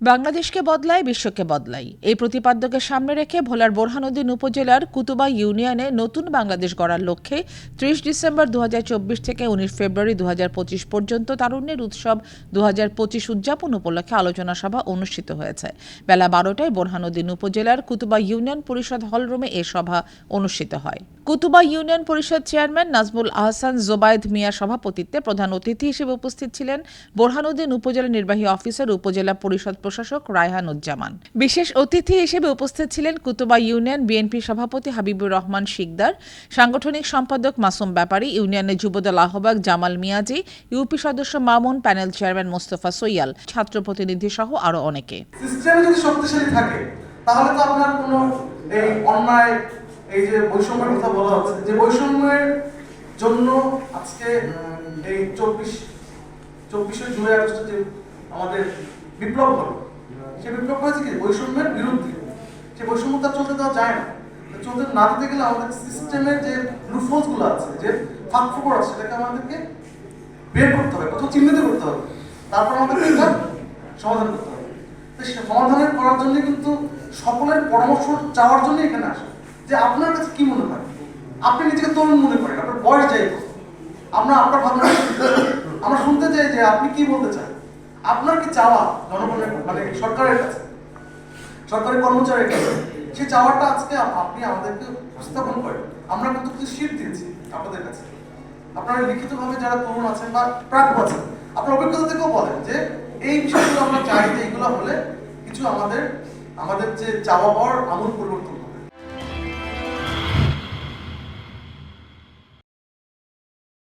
বাংলাদেশকে বদলায়, বিশ্বকে বদলাই এই প্রতিপাদ্যকে সামনে রেখে ভোলার বোরহানুদ্দিন উপজেলার কুতুবা ইউনিয়নে নতুন বাংলাদেশ গড়ার লক্ষ্যে ত্রিশ ডিসেম্বর দুহাজার চব্বিশ থেকে উনিশ ফেব্রুয়ারি দুহাজার পঁচিশ পর্যন্ত তারুণ্যের উৎসব দুহাজার পঁচিশ উদযাপন উপলক্ষে আলোচনা সভা অনুষ্ঠিত হয়েছে। বেলা বারোটায় বোরহানুদ্দিন উপজেলার কুতুবা ইউনিয়ন পরিষদ হলরুমে এ সভা অনুষ্ঠিত হয়। কুতুবা ইউনিয়ন পরিষদ চেয়ারম্যান নাজমুল আহসান জোবায়েদ মিয়া সভাপতিত্বে প্রধান অতিথি হিসেবে উপস্থিত ছিলেন বোরহানুদ্দিন উপজেলা নির্বাহী অফিসার, উপজেলা পরিষদ প্রশাসক রায়হানুজ্জামান বিশেষ অতিথি হিসেবে উপস্থিত ছিলেন কুতুবা ইউনিয়ন বিএনপি সভাপতি হাবিবুর রহমান শিকদার, সাংগঠনিক সম্পাদক মাসুম ব্যাপারী, ইউনিয়নের যুবদল আহ্বায়ক জামাল মিয়াজি, ইউপি সদস্য মামুন, প্যানেল চেয়ারম্যান মোস্তফা সৈয়াল, ছাত্র প্রতিনিধি সহ আরও অনেকে। তাহলে তো আপনার এই অন্যায়, এই যে বৈষম্যের কথা বলা হচ্ছে, যে বৈষম্যের জন্য আজকে এই চব্বিশ, চব্বিশে জুলাই যে আমাদের বিপ্লব হলো। সে বিপ্লব হয়েছে কি? বৈষম্যের বিরুদ্ধে। সে বৈষম্য তার চলতে দেওয়া যায় না। চলতে না দিতে গেলে আমাদের সিস্টেমের যে লুফোলসগুলো আছে, যে ফাঁক ফোকর আছে, সেটাকে আমাদেরকে বের করতে হবে কোথাও চিহ্নিত করতে হবে। তারপর আমাদেরকে সমাধান করতে হবে। তো সমাধানের করার জন্য কিন্তু সকলের পরামর্শ চাওয়ার জন্য এখানে আসে। যে আপনার কাছে কি মনে হয়? আপনি নিজেকে তরুণ মনে করেন, আপনার বয়স যাই আমরা আপনার ভাবনা আমরা শুনতে চাই যে আপনি কি বলতে চান? আপনার কি চাওয়া জনগণের মানে সরকারের কাছে? সরকারি কর্মচারীর কাছে? সে চাওয়াটা আজকে আপনি আমাদেরকে উপস্থাপন করেন। আমরা কিন্তু কিছু শীত দিয়েছি আপনাদের কাছে। আপনারা লিখিতভাবে যারা তরুণ আছেন বা প্রাপ্য আছেন, আপনার অভিজ্ঞতা থেকেও বলেন যে এই বিষয়গুলো আমরা চাই যে এইগুলো হলে কিছু আমাদের আমাদের যে চাওয়া পাওয়ার আমূল পরিবর্তন